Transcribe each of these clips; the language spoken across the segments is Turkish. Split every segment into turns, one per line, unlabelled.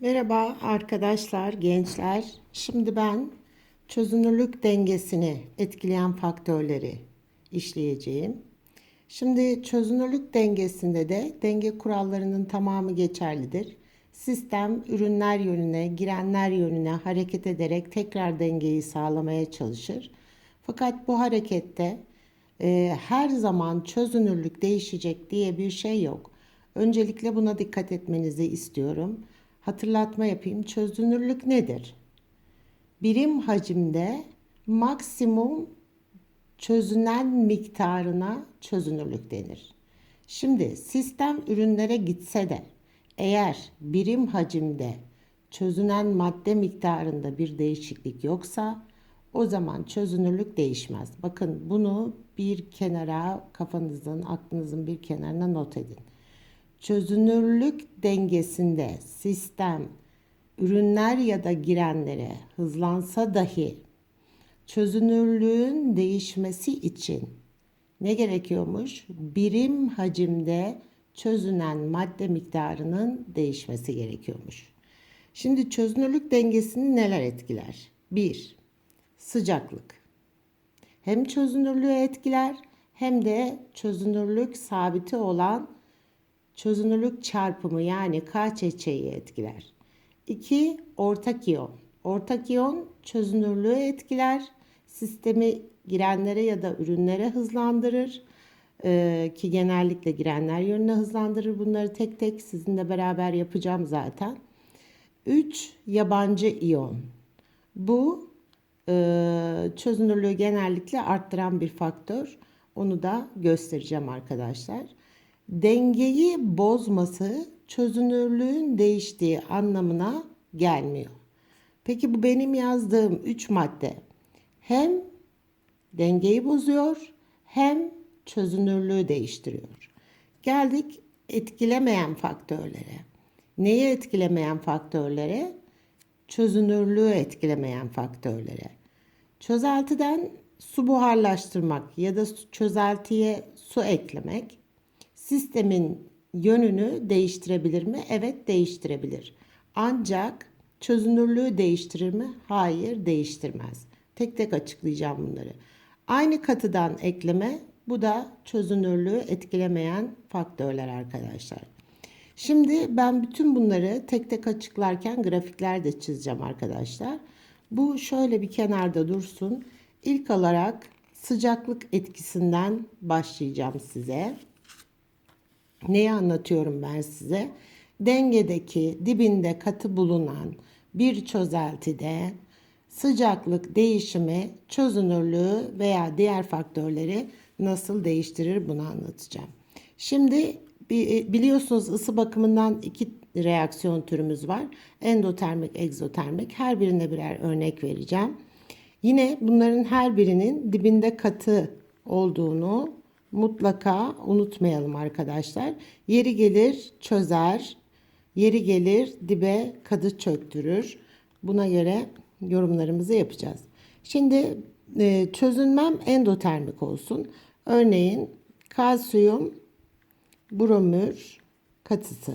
Merhaba arkadaşlar, gençler. Şimdi ben çözünürlük dengesini etkileyen faktörleri işleyeceğim. Şimdi çözünürlük dengesinde de denge kurallarının tamamı geçerlidir. Sistem ürünler yönüne, girenler yönüne hareket ederek tekrar dengeyi sağlamaya çalışır. Fakat bu harekette e, her zaman çözünürlük değişecek diye bir şey yok. Öncelikle buna dikkat etmenizi istiyorum. Hatırlatma yapayım. Çözünürlük nedir? Birim hacimde maksimum çözünen miktarına çözünürlük denir. Şimdi sistem ürünlere gitse de eğer birim hacimde çözünen madde miktarında bir değişiklik yoksa o zaman çözünürlük değişmez. Bakın bunu bir kenara kafanızın, aklınızın bir kenarına not edin. Çözünürlük dengesinde sistem ürünler ya da girenlere hızlansa dahi çözünürlüğün değişmesi için ne gerekiyormuş? Birim hacimde çözünen madde miktarının değişmesi gerekiyormuş. Şimdi çözünürlük dengesini neler etkiler? 1. Sıcaklık. Hem çözünürlüğü etkiler hem de çözünürlük sabiti olan çözünürlük çarpımı yani KÇÇ'yi etkiler. 2. Ortak iyon. Ortak iyon çözünürlüğü etkiler. Sistemi girenlere ya da ürünlere hızlandırır. Ee, ki genellikle girenler yönüne hızlandırır. Bunları tek tek sizinle beraber yapacağım zaten. 3. Yabancı iyon. Bu e, çözünürlüğü genellikle arttıran bir faktör. Onu da göstereceğim arkadaşlar. Dengeyi bozması çözünürlüğün değiştiği anlamına gelmiyor. Peki bu benim yazdığım 3 madde hem dengeyi bozuyor hem çözünürlüğü değiştiriyor. Geldik etkilemeyen faktörlere. Neyi etkilemeyen faktörlere? Çözünürlüğü etkilemeyen faktörlere. Çözeltiden su buharlaştırmak ya da çözeltiye su eklemek sistemin yönünü değiştirebilir mi? Evet değiştirebilir. Ancak çözünürlüğü değiştirir mi? Hayır değiştirmez. Tek tek açıklayacağım bunları. Aynı katıdan ekleme bu da çözünürlüğü etkilemeyen faktörler arkadaşlar. Şimdi ben bütün bunları tek tek açıklarken grafikler de çizeceğim arkadaşlar. Bu şöyle bir kenarda dursun. İlk olarak sıcaklık etkisinden başlayacağım size. Neyi anlatıyorum ben size? Dengedeki dibinde katı bulunan bir çözeltide sıcaklık değişimi çözünürlüğü veya diğer faktörleri nasıl değiştirir bunu anlatacağım. Şimdi biliyorsunuz ısı bakımından iki reaksiyon türümüz var. Endotermik, egzotermik. Her birine birer örnek vereceğim. Yine bunların her birinin dibinde katı olduğunu mutlaka unutmayalım arkadaşlar. Yeri gelir çözer, yeri gelir dibe kadı çöktürür. Buna göre yorumlarımızı yapacağız. Şimdi e, çözünmem endotermik olsun. Örneğin kalsiyum bromür katısı.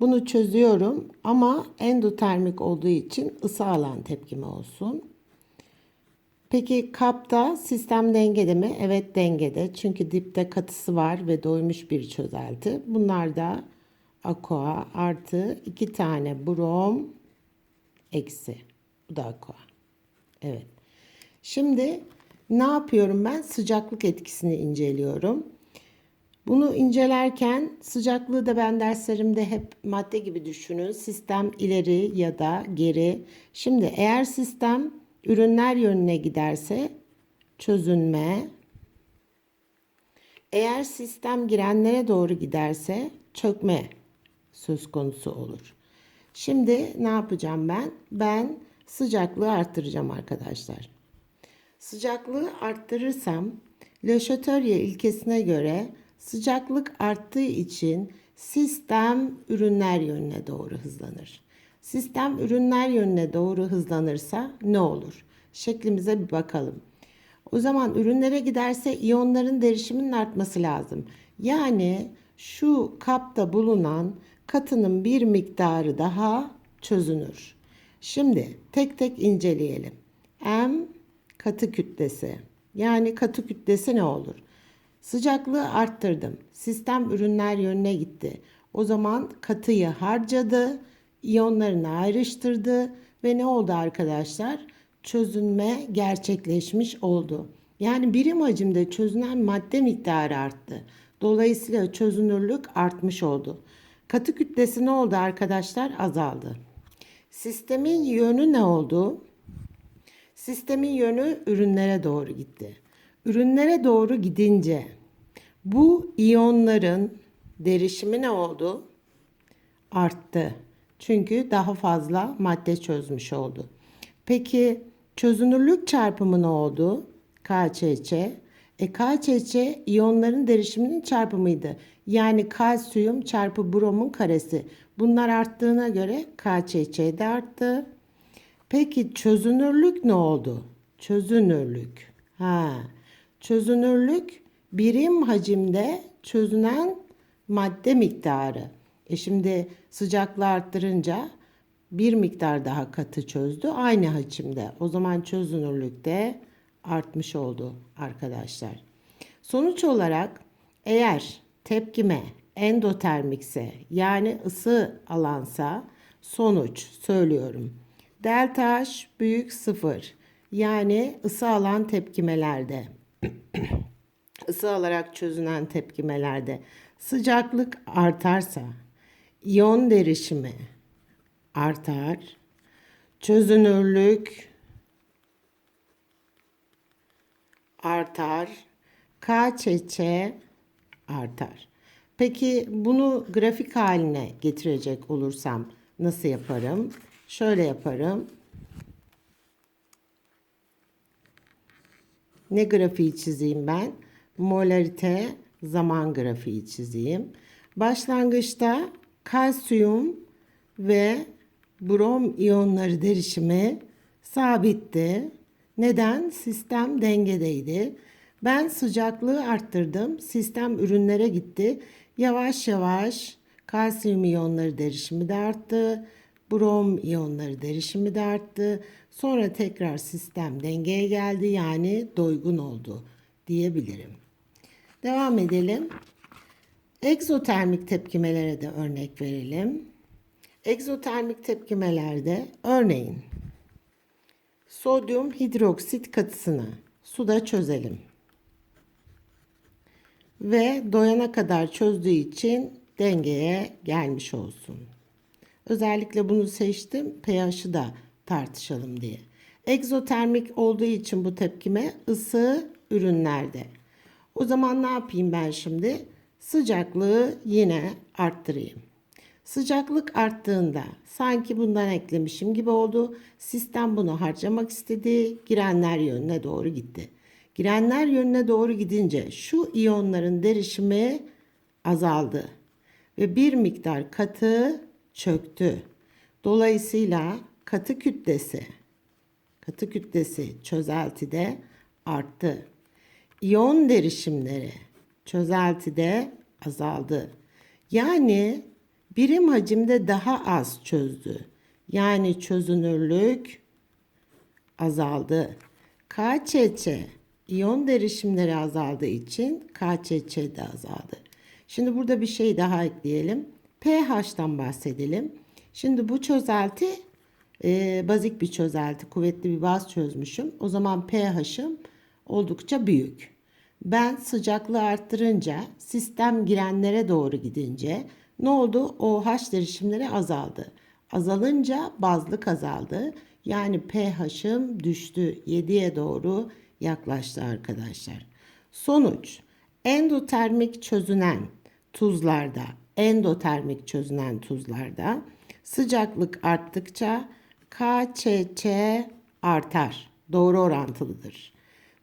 Bunu çözüyorum ama endotermik olduğu için ısı alan tepkimi olsun. Peki kapta sistem dengede mi? Evet dengede. Çünkü dipte katısı var ve doymuş bir çözelti. Bunlar da aqua artı iki tane brom eksi. Bu da aqua. Evet. Şimdi ne yapıyorum ben? Sıcaklık etkisini inceliyorum. Bunu incelerken sıcaklığı da ben derslerimde hep madde gibi düşünün. Sistem ileri ya da geri. Şimdi eğer sistem ürünler yönüne giderse çözünme. Eğer sistem girenlere doğru giderse çökme söz konusu olur. Şimdi ne yapacağım ben? Ben sıcaklığı arttıracağım arkadaşlar. Sıcaklığı arttırırsam Le Chatelier ilkesine göre sıcaklık arttığı için sistem ürünler yönüne doğru hızlanır. Sistem ürünler yönüne doğru hızlanırsa ne olur? Şeklimize bir bakalım. O zaman ürünlere giderse iyonların derişiminin artması lazım. Yani şu kapta bulunan katının bir miktarı daha çözünür. Şimdi tek tek inceleyelim. M katı kütlesi. Yani katı kütlesi ne olur? Sıcaklığı arttırdım. Sistem ürünler yönüne gitti. O zaman katıyı harcadı, iyonlarını ayrıştırdı ve ne oldu arkadaşlar? Çözünme gerçekleşmiş oldu. Yani birim hacimde çözünen madde miktarı arttı. Dolayısıyla çözünürlük artmış oldu. Katı kütlesi ne oldu arkadaşlar? Azaldı. Sistemin yönü ne oldu? Sistemin yönü ürünlere doğru gitti. Ürünlere doğru gidince bu iyonların derişimi ne oldu? Arttı. Çünkü daha fazla madde çözmüş oldu. Peki çözünürlük çarpımı ne oldu? KÇÇ. E KÇÇ iyonların derişiminin çarpımıydı. Yani kalsiyum çarpı bromun karesi. Bunlar arttığına göre KÇÇ de arttı. Peki çözünürlük ne oldu? Çözünürlük. Ha. Çözünürlük birim hacimde çözünen madde miktarı. E şimdi sıcaklığı arttırınca bir miktar daha katı çözdü aynı hacimde. O zaman çözünürlük de artmış oldu arkadaşlar. Sonuç olarak eğer tepkime endotermikse yani ısı alansa sonuç söylüyorum. Delta H büyük sıfır. Yani ısı alan tepkimelerde ısı alarak çözünen tepkimelerde sıcaklık artarsa iyon derişimi artar. Çözünürlük artar. KÇÇ artar. Peki bunu grafik haline getirecek olursam nasıl yaparım? Şöyle yaparım. Ne grafiği çizeyim ben? Molarite zaman grafiği çizeyim. Başlangıçta kalsiyum ve brom iyonları derişimi sabitti. Neden? Sistem dengedeydi. Ben sıcaklığı arttırdım. Sistem ürünlere gitti. Yavaş yavaş kalsiyum iyonları derişimi de arttı. Brom iyonları derişimi de arttı. Sonra tekrar sistem dengeye geldi. Yani doygun oldu diyebilirim. Devam edelim. Egzotermik tepkimelere de örnek verelim. Egzotermik tepkimelerde örneğin sodyum hidroksit katısını suda çözelim. Ve doyana kadar çözdüğü için dengeye gelmiş olsun. Özellikle bunu seçtim pH'ı da tartışalım diye. Egzotermik olduğu için bu tepkime ısı ürünlerde. O zaman ne yapayım ben şimdi? Sıcaklığı yine arttırayım. Sıcaklık arttığında sanki bundan eklemişim gibi oldu. Sistem bunu harcamak istedi. Girenler yönüne doğru gitti. Girenler yönüne doğru gidince şu iyonların derişimi azaldı. Ve bir miktar katı çöktü. Dolayısıyla katı kütlesi katı kütlesi çözeltide arttı. İyon derişimleri çözeltide azaldı. Yani birim hacimde daha az çözdü. Yani çözünürlük azaldı. KÇÇ iyon derişimleri azaldığı için KÇÇ de azaldı. Şimdi burada bir şey daha ekleyelim. pH'tan bahsedelim. Şimdi bu çözelti e, bazik bir çözelti, kuvvetli bir baz çözmüşüm. O zaman pH'ım oldukça büyük. Ben sıcaklığı arttırınca sistem girenlere doğru gidince ne oldu? OH derişimleri azaldı. Azalınca bazlık azaldı. Yani pH'ım düştü. 7'ye doğru yaklaştı arkadaşlar. Sonuç endotermik çözünen tuzlarda, endotermik çözünen tuzlarda sıcaklık arttıkça KÇÇ artar. Doğru orantılıdır.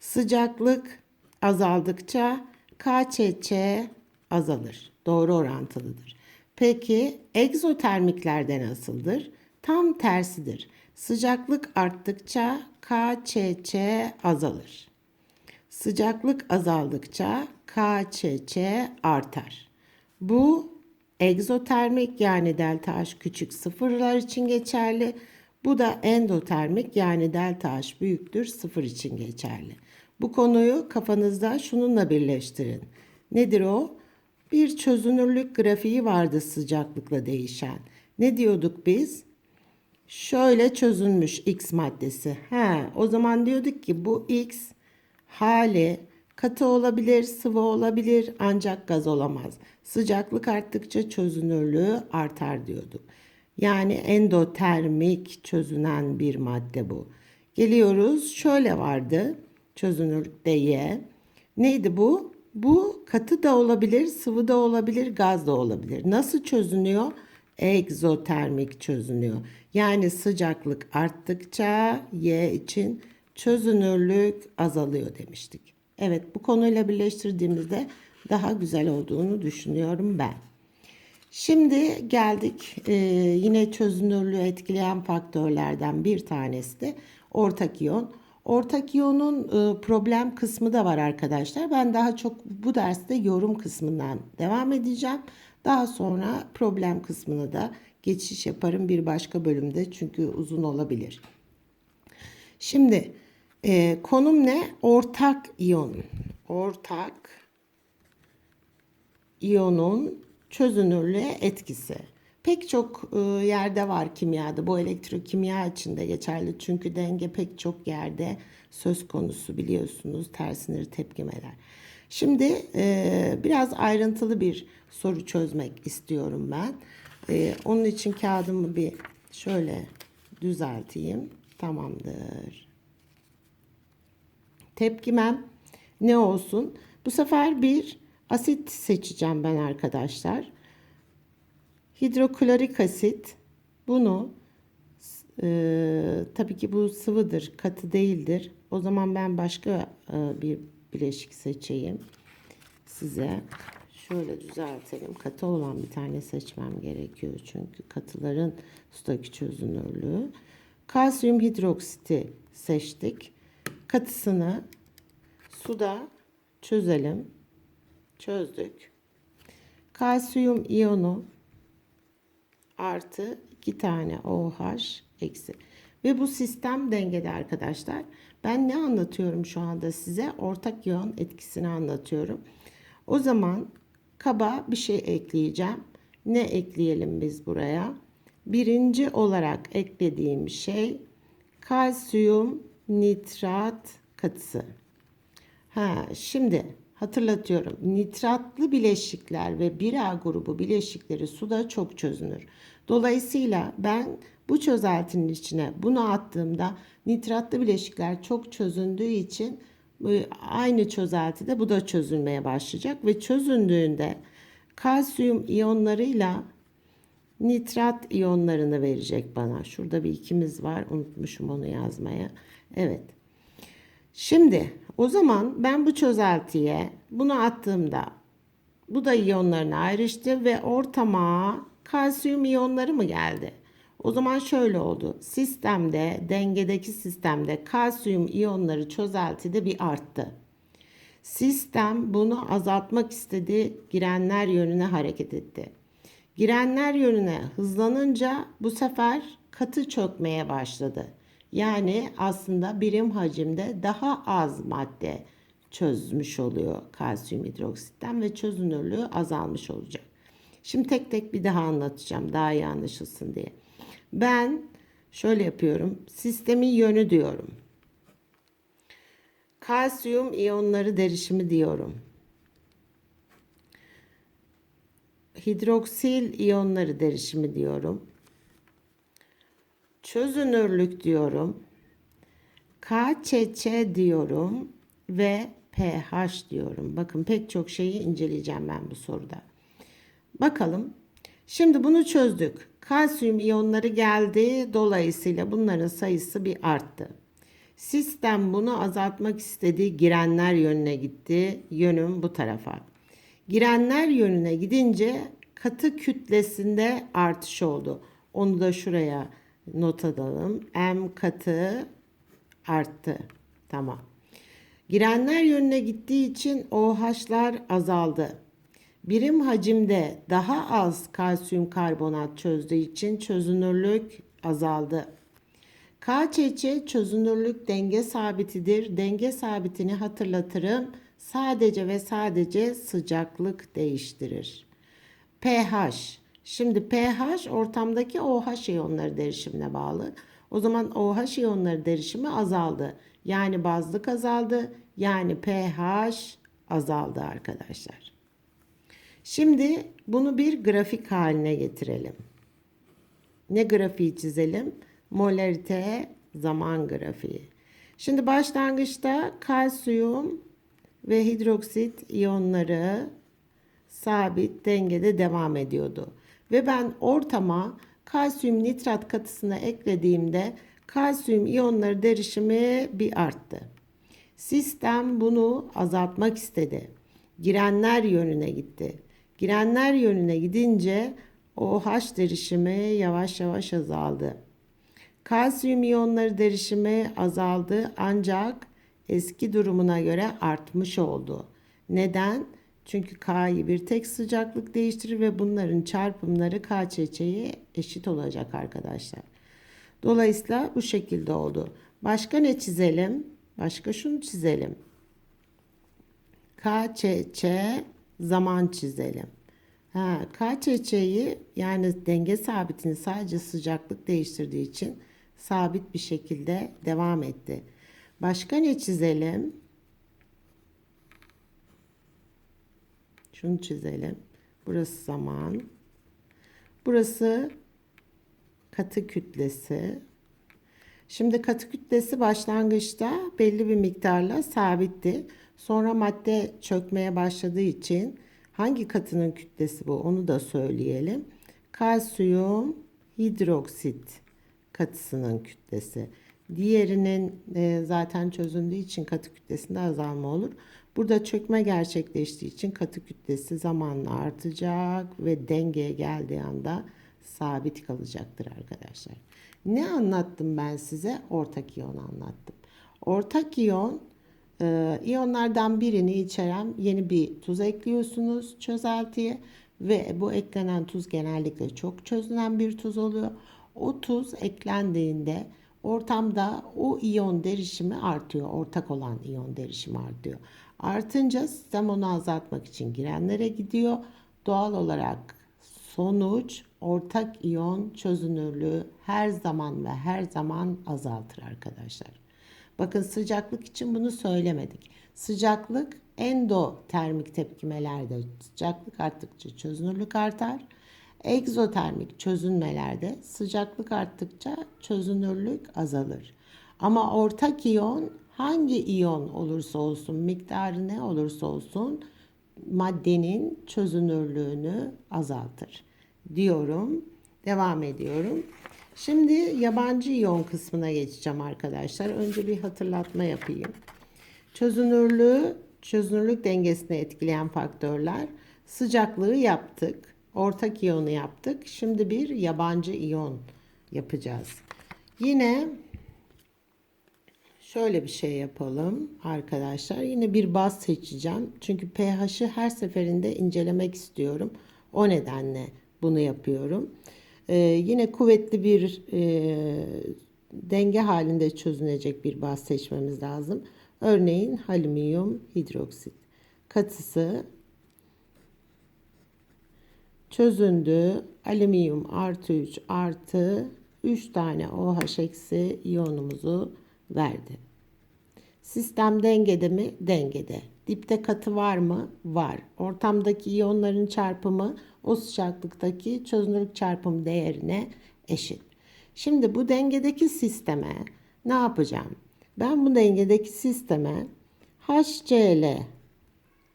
Sıcaklık azaldıkça KÇÇ azalır. Doğru orantılıdır. Peki egzotermiklerde nasıldır? Tam tersidir. Sıcaklık arttıkça KÇÇ azalır. Sıcaklık azaldıkça KÇÇ artar. Bu egzotermik yani delta H küçük sıfırlar için geçerli. Bu da endotermik yani delta H büyüktür sıfır için geçerli. Bu konuyu kafanızda şununla birleştirin. Nedir o? Bir çözünürlük grafiği vardı sıcaklıkla değişen. Ne diyorduk biz? Şöyle çözülmüş X maddesi. He, o zaman diyorduk ki bu X hali katı olabilir, sıvı olabilir ancak gaz olamaz. Sıcaklık arttıkça çözünürlüğü artar diyorduk. Yani endotermik çözünen bir madde bu. Geliyoruz şöyle vardı çözünürlükte Y. Neydi bu? Bu katı da olabilir, sıvı da olabilir, gaz da olabilir. Nasıl çözünüyor? Egzotermik çözünüyor. Yani sıcaklık arttıkça Y için çözünürlük azalıyor demiştik. Evet bu konuyla birleştirdiğimizde daha güzel olduğunu düşünüyorum ben. Şimdi geldik e, yine çözünürlüğü etkileyen faktörlerden bir tanesi de ortak iyon. Ortak iyonun e, problem kısmı da var arkadaşlar. Ben daha çok bu derste yorum kısmından devam edeceğim. Daha sonra problem kısmına da geçiş yaparım bir başka bölümde çünkü uzun olabilir. Şimdi e, konum ne? Ortak iyon. Ortak iyonun çözünürlüğe etkisi. Pek çok e, yerde var kimyada. Bu elektrokimya için de geçerli. Çünkü denge pek çok yerde söz konusu biliyorsunuz. Tersinir tepkimeler. Şimdi e, biraz ayrıntılı bir soru çözmek istiyorum ben. E, onun için kağıdımı bir şöyle düzelteyim. Tamamdır. Tepkimem ne olsun? Bu sefer bir asit seçeceğim ben arkadaşlar. Hidroklorik asit. Bunu e, tabii ki bu sıvıdır, katı değildir. O zaman ben başka e, bir bileşik seçeyim size. Şöyle düzeltelim. Katı olan bir tane seçmem gerekiyor çünkü katıların sudaki çözünürlüğü. Kalsiyum hidroksiti seçtik. Katısını suda çözelim. Çözdük. Kalsiyum iyonu artı 2 tane OH eksi. Ve bu sistem dengede arkadaşlar. Ben ne anlatıyorum şu anda size? Ortak iyon etkisini anlatıyorum. O zaman kaba bir şey ekleyeceğim. Ne ekleyelim biz buraya? Birinci olarak eklediğim şey kalsiyum nitrat katısı. Ha, şimdi hatırlatıyorum. Nitratlı bileşikler ve 1A grubu bileşikleri suda çok çözünür. Dolayısıyla ben bu çözeltinin içine bunu attığımda nitratlı bileşikler çok çözündüğü için aynı çözeltide bu da çözülmeye başlayacak ve çözündüğünde kalsiyum iyonlarıyla nitrat iyonlarını verecek bana. Şurada bir ikimiz var. Unutmuşum onu yazmaya. Evet. Şimdi o zaman ben bu çözeltiye bunu attığımda bu da iyonlarını ayrıştı ve ortama kalsiyum iyonları mı geldi? O zaman şöyle oldu. Sistemde, dengedeki sistemde kalsiyum iyonları çözeltide bir arttı. Sistem bunu azaltmak istedi, girenler yönüne hareket etti. Girenler yönüne hızlanınca bu sefer katı çökmeye başladı. Yani aslında birim hacimde daha az madde çözmüş oluyor kalsiyum hidroksitten ve çözünürlüğü azalmış olacak. Şimdi tek tek bir daha anlatacağım daha iyi anlaşılsın diye. Ben şöyle yapıyorum. Sistemin yönü diyorum. Kalsiyum iyonları derişimi diyorum. Hidroksil iyonları derişimi diyorum. Çözünürlük diyorum. KÇÇ diyorum ve pH diyorum. Bakın pek çok şeyi inceleyeceğim ben bu soruda. Bakalım. Şimdi bunu çözdük. Kalsiyum iyonları geldi. Dolayısıyla bunların sayısı bir arttı. Sistem bunu azaltmak istedi. Girenler yönüne gitti. Yönüm bu tarafa. Girenler yönüne gidince katı kütlesinde artış oldu. Onu da şuraya not alalım. M katı arttı. Tamam. Girenler yönüne gittiği için OH'lar azaldı. Birim hacimde daha az kalsiyum karbonat çözdüğü için çözünürlük azaldı. KÇÇ çözünürlük denge sabitidir. Denge sabitini hatırlatırım. Sadece ve sadece sıcaklık değiştirir. pH. Şimdi pH ortamdaki OH iyonları derişimine bağlı. O zaman OH iyonları derişimi azaldı. Yani bazlık azaldı. Yani pH azaldı arkadaşlar. Şimdi bunu bir grafik haline getirelim. Ne grafiği çizelim? Molarite zaman grafiği. Şimdi başlangıçta kalsiyum ve hidroksit iyonları sabit dengede devam ediyordu. Ve ben ortama kalsiyum nitrat katısına eklediğimde kalsiyum iyonları derişimi bir arttı. Sistem bunu azaltmak istedi. Girenler yönüne gitti. Girenler yönüne gidince OH derişimi yavaş yavaş azaldı. Kalsiyum iyonları derişimi azaldı ancak eski durumuna göre artmış oldu. Neden? Çünkü K'yı bir tek sıcaklık değiştirir ve bunların çarpımları KÇÇ'ye eşit olacak arkadaşlar. Dolayısıyla bu şekilde oldu. Başka ne çizelim? Başka şunu çizelim. KÇÇ zaman çizelim. Ha, KÇÇ'yi yani denge sabitini sadece sıcaklık değiştirdiği için sabit bir şekilde devam etti. Başka ne çizelim? Şunu çizelim. Burası zaman. Burası katı kütlesi. Şimdi katı kütlesi başlangıçta belli bir miktarla sabitti. Sonra madde çökmeye başladığı için hangi katının kütlesi bu onu da söyleyelim. Kalsiyum hidroksit katısının kütlesi. Diğerinin e, zaten çözündüğü için katı kütlesinde azalma olur. Burada çökme gerçekleştiği için katı kütlesi zamanla artacak ve dengeye geldiği anda sabit kalacaktır arkadaşlar. Ne anlattım ben size? Ortak iyon anlattım. Ortak iyon e, iyonlardan birini içeren yeni bir tuz ekliyorsunuz çözeltiye ve bu eklenen tuz genellikle çok çözünen bir tuz oluyor. O tuz eklendiğinde ortamda o iyon derişimi artıyor. Ortak olan iyon derişimi artıyor. Artınca sistem onu azaltmak için girenlere gidiyor. Doğal olarak sonuç ortak iyon çözünürlüğü her zaman ve her zaman azaltır arkadaşlar. Bakın sıcaklık için bunu söylemedik. Sıcaklık endotermik tepkimelerde sıcaklık arttıkça çözünürlük artar. Egzotermik çözünmelerde sıcaklık arttıkça çözünürlük azalır. Ama ortak iyon hangi iyon olursa olsun, miktarı ne olursa olsun maddenin çözünürlüğünü azaltır diyorum. Devam ediyorum. Şimdi yabancı iyon kısmına geçeceğim arkadaşlar. Önce bir hatırlatma yapayım. Çözünürlüğü, çözünürlük dengesini etkileyen faktörler sıcaklığı yaptık. Ortak iyonu yaptık. Şimdi bir yabancı iyon yapacağız. Yine şöyle bir şey yapalım arkadaşlar. Yine bir baz seçeceğim. Çünkü pH'ı her seferinde incelemek istiyorum. O nedenle bunu yapıyorum. Ee, yine kuvvetli bir e, denge halinde çözünecek bir baz seçmemiz lazım. Örneğin alüminyum hidroksit katısı çözündü. Alüminyum artı 3 artı 3 tane OH eksi iyonumuzu verdi. Sistem dengede mi? Dengede. Dipte katı var mı? Var. Ortamdaki iyonların çarpımı o sıcaklıktaki çözünürlük çarpım değerine eşit. Şimdi bu dengedeki sisteme ne yapacağım? Ben bu dengedeki sisteme HCl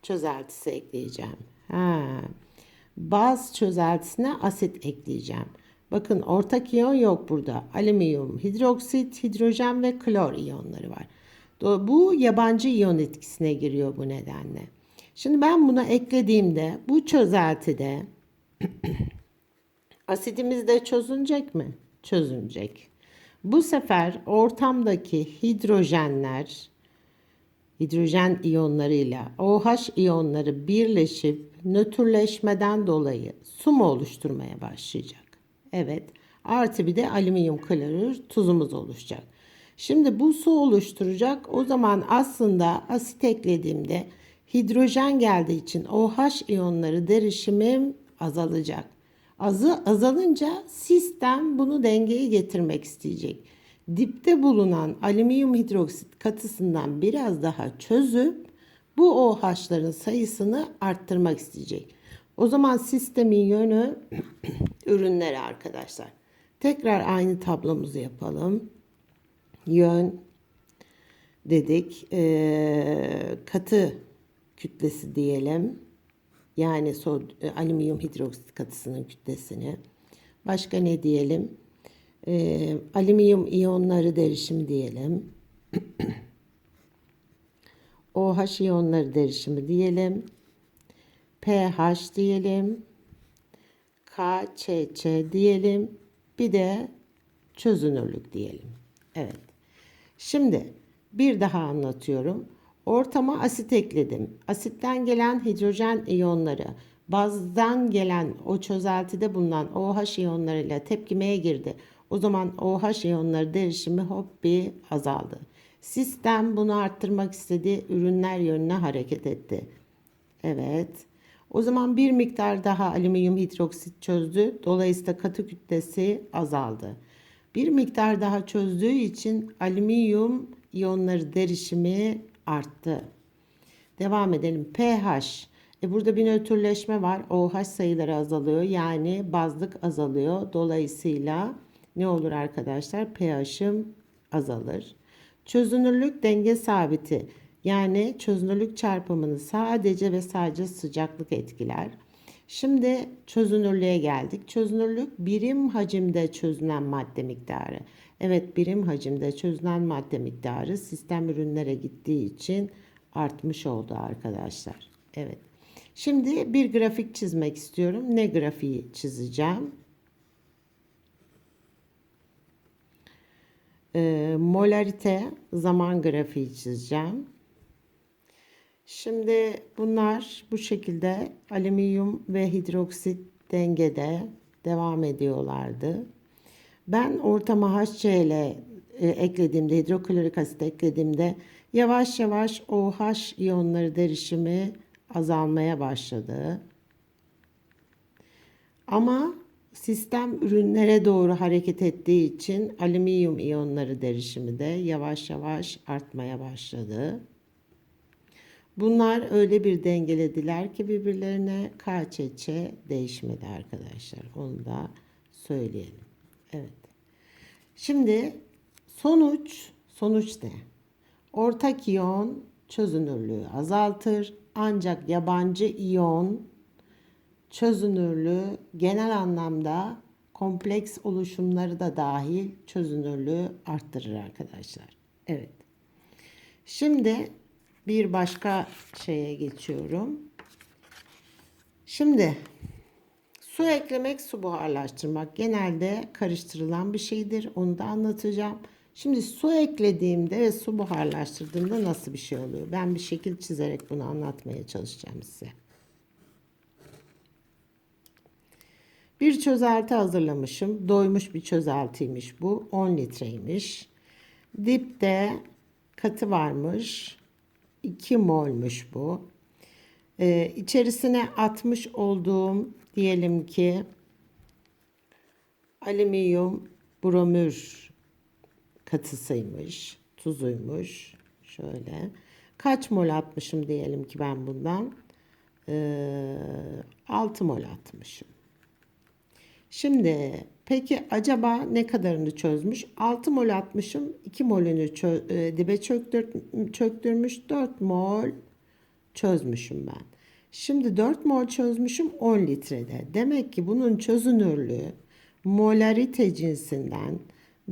çözeltisi ekleyeceğim. Ha. Baz çözeltisine asit ekleyeceğim. Bakın ortak iyon yok burada. Alüminyum, hidroksit, hidrojen ve klor iyonları var. Bu yabancı iyon etkisine giriyor bu nedenle. Şimdi ben buna eklediğimde bu çözeltide asidimiz de çözünecek mi? Çözünecek. Bu sefer ortamdaki hidrojenler hidrojen iyonlarıyla OH iyonları birleşip nötrleşmeden dolayı su mu oluşturmaya başlayacak? Evet. Artı bir de alüminyum klorür tuzumuz oluşacak. Şimdi bu su oluşturacak. O zaman aslında asit eklediğimde hidrojen geldiği için OH iyonları derişimim azalacak. Azı azalınca sistem bunu dengeye getirmek isteyecek. Dipte bulunan alüminyum hidroksit katısından biraz daha çözüp bu OH'ların sayısını arttırmak isteyecek. O zaman sistemin yönü ürünlere arkadaşlar. Tekrar aynı tablomuzu yapalım. Yön dedik. Ee, katı kütlesi diyelim. Yani sod, e, alüminyum hidroksit katısının kütlesini. Başka ne diyelim? Ee, alüminyum iyonları derişimi diyelim. OH iyonları derişimi diyelim. pH diyelim. KÇC diyelim. Bir de çözünürlük diyelim. Evet. Şimdi bir daha anlatıyorum. Ortama asit ekledim. Asitten gelen hidrojen iyonları bazdan gelen o çözeltide bulunan OH iyonlarıyla tepkimeye girdi. O zaman OH iyonları derişimi hop bir azaldı. Sistem bunu arttırmak istedi. Ürünler yönüne hareket etti. Evet. O zaman bir miktar daha alüminyum hidroksit çözdü. Dolayısıyla katı kütlesi azaldı. Bir miktar daha çözdüğü için alüminyum iyonları derişimi arttı. Devam edelim. pH. E burada bir nötrleşme var. OH sayıları azalıyor. Yani bazlık azalıyor. Dolayısıyla ne olur arkadaşlar? pH'im azalır. Çözünürlük denge sabiti. Yani çözünürlük çarpımını sadece ve sadece sıcaklık etkiler. Şimdi çözünürlüğe geldik. Çözünürlük birim hacimde çözünen madde miktarı. Evet birim hacimde çözünen madde miktarı sistem ürünlere gittiği için artmış oldu arkadaşlar. Evet. Şimdi bir grafik çizmek istiyorum. Ne grafiği çizeceğim? Ee, molarite zaman grafiği çizeceğim. Şimdi bunlar bu şekilde alüminyum ve hidroksit dengede devam ediyorlardı. Ben ortama HCl e, eklediğimde, hidroklorik asit eklediğimde yavaş yavaş OH iyonları derişimi azalmaya başladı. Ama sistem ürünlere doğru hareket ettiği için alüminyum iyonları derişimi de yavaş yavaş artmaya başladı. Bunlar öyle bir dengelediler ki birbirlerine KÇÇ değişmedi arkadaşlar. Onu da söyleyelim. Evet. Şimdi sonuç, sonuç ne? Ortak iyon çözünürlüğü azaltır. Ancak yabancı iyon çözünürlüğü genel anlamda kompleks oluşumları da dahil çözünürlüğü arttırır arkadaşlar. Evet. Şimdi bir başka şeye geçiyorum. Şimdi su eklemek, su buharlaştırmak genelde karıştırılan bir şeydir. Onu da anlatacağım. Şimdi su eklediğimde ve su buharlaştırdığımda nasıl bir şey oluyor? Ben bir şekil çizerek bunu anlatmaya çalışacağım size. Bir çözelti hazırlamışım. Doymuş bir çözeltiymiş bu. 10 litreymiş. Dipte katı varmış. 2 molmuş bu. Ee, içerisine atmış olduğum diyelim ki alüminyum bromür katısıymış, tuzuymuş. Şöyle. Kaç mol atmışım diyelim ki ben bundan? Ee, 6 mol atmışım. Şimdi peki acaba ne kadarını çözmüş? 6 mol atmışım. 2 molünü çö e, dibe çöktür çöktürmüş. 4 mol çözmüşüm ben. Şimdi 4 mol çözmüşüm 10 litrede. Demek ki bunun çözünürlüğü molarite cinsinden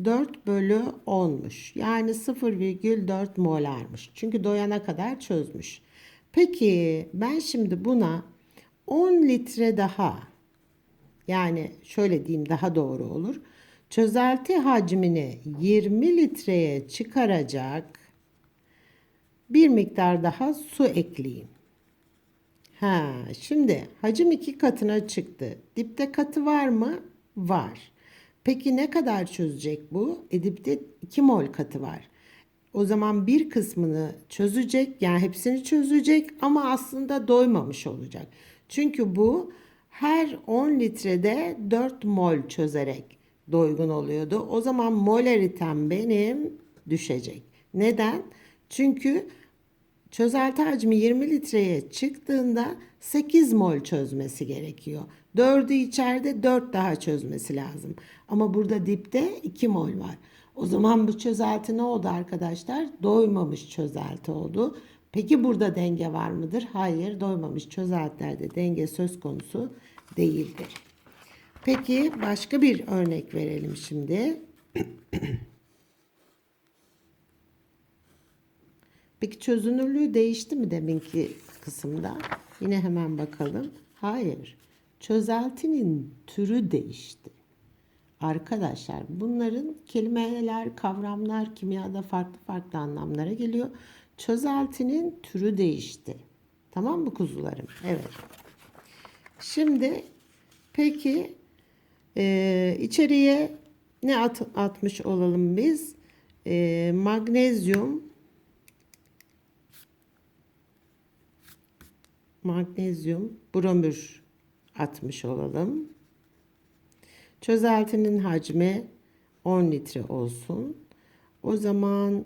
4 bölü 10'muş. Yani 0,4 molarmış. Çünkü doyana kadar çözmüş. Peki ben şimdi buna 10 litre daha yani şöyle diyeyim daha doğru olur. Çözelti hacmini 20 litreye çıkaracak bir miktar daha su ekleyeyim. Ha, şimdi hacim iki katına çıktı. Dipte katı var mı? Var. Peki ne kadar çözecek bu? E dipte 2 mol katı var. O zaman bir kısmını çözecek, yani hepsini çözecek ama aslında doymamış olacak. Çünkü bu her 10 litrede 4 mol çözerek doygun oluyordu. O zaman molaritem benim düşecek. Neden? Çünkü Çözelti hacmi 20 litreye çıktığında 8 mol çözmesi gerekiyor. 4'ü içeride 4 daha çözmesi lazım. Ama burada dipte 2 mol var. O zaman bu çözelti ne oldu arkadaşlar? Doymamış çözelti oldu. Peki burada denge var mıdır? Hayır, doymamış çözeltilerde denge söz konusu değildir. Peki başka bir örnek verelim şimdi. Peki çözünürlüğü değişti mi deminki kısımda? Yine hemen bakalım. Hayır. Çözeltinin türü değişti. Arkadaşlar bunların kelimeler, kavramlar kimyada farklı farklı anlamlara geliyor. Çözeltinin türü değişti. Tamam mı kuzularım? Evet. Şimdi peki e, içeriye ne at, atmış olalım biz? E, magnezyum magnezyum bromür atmış olalım. Çözeltinin hacmi 10 litre olsun. O zaman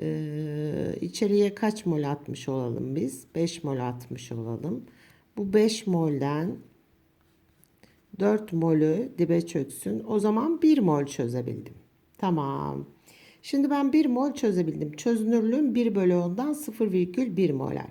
e, içeriye kaç mol atmış olalım biz? 5 mol atmış olalım. Bu 5 molden 4 molü dibe çöksün. O zaman 1 mol çözebildim. Tamam. Şimdi ben 1 mol çözebildim. Çözünürlüğüm 1 bölü 10'dan 0,1 molar.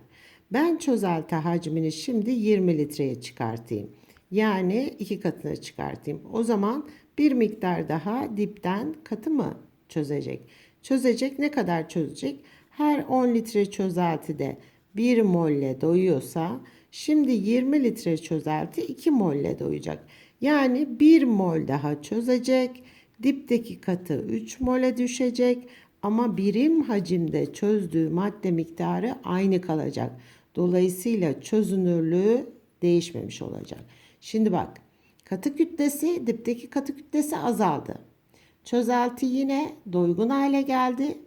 Ben çözelti hacmini şimdi 20 litreye çıkartayım. Yani iki katına çıkartayım. O zaman bir miktar daha dipten katı mı çözecek? Çözecek ne kadar çözecek? Her 10 litre çözeltide 1 molle doyuyorsa şimdi 20 litre çözelti 2 molle doyacak. Yani 1 mol daha çözecek. Dipteki katı 3 mole düşecek ama birim hacimde çözdüğü madde miktarı aynı kalacak. Dolayısıyla çözünürlüğü değişmemiş olacak. Şimdi bak katı kütlesi dipteki katı kütlesi azaldı. Çözelti yine doygun hale geldi.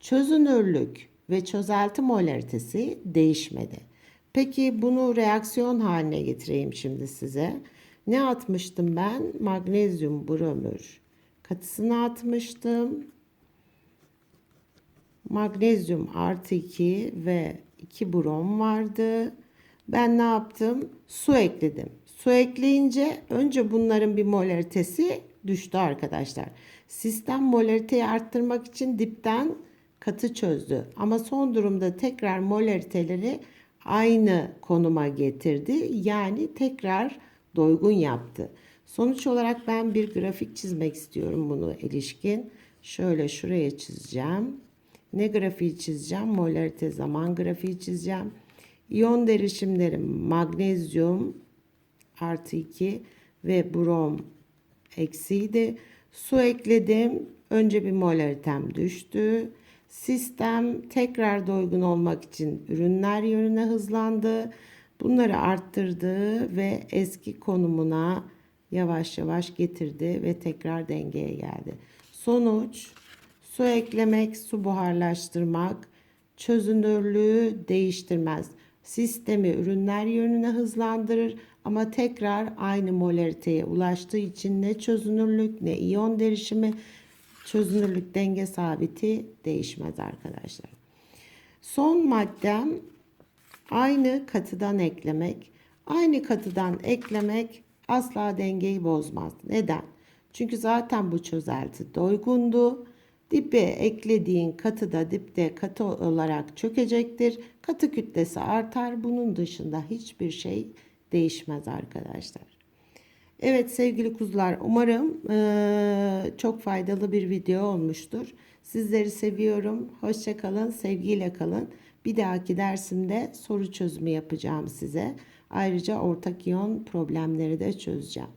Çözünürlük ve çözelti molaritesi değişmedi. Peki bunu reaksiyon haline getireyim şimdi size. Ne atmıştım ben? Magnezyum bromür katısını atmıştım. Magnezyum artı 2 ve 2 brom vardı. Ben ne yaptım? Su ekledim. Su ekleyince önce bunların bir molaritesi düştü arkadaşlar. Sistem molariteyi arttırmak için dipten katı çözdü. Ama son durumda tekrar molariteleri aynı konuma getirdi. Yani tekrar doygun yaptı. Sonuç olarak ben bir grafik çizmek istiyorum bunu ilişkin. Şöyle şuraya çizeceğim. Ne grafiği çizeceğim? Molarite zaman grafiği çizeceğim. İyon derişimlerim magnezyum artı 2 ve brom eksiydi. Su ekledim. Önce bir molaritem düştü. Sistem tekrar doygun olmak için ürünler yönüne hızlandı. Bunları arttırdı ve eski konumuna yavaş yavaş getirdi ve tekrar dengeye geldi. Sonuç su eklemek, su buharlaştırmak çözünürlüğü değiştirmez. Sistemi ürünler yönüne hızlandırır ama tekrar aynı molariteye ulaştığı için ne çözünürlük ne iyon derişimi çözünürlük denge sabiti değişmez arkadaşlar. Son maddem aynı katıdan eklemek. Aynı katıdan eklemek asla dengeyi bozmaz. Neden? Çünkü zaten bu çözelti doygundu. Dibe eklediğin katı da dipte katı olarak çökecektir. Katı kütlesi artar. Bunun dışında hiçbir şey değişmez arkadaşlar. Evet sevgili kuzular umarım e, çok faydalı bir video olmuştur. Sizleri seviyorum. Hoşçakalın, sevgiyle kalın. Bir dahaki dersimde soru çözümü yapacağım size. Ayrıca ortak iyon problemleri de çözeceğim.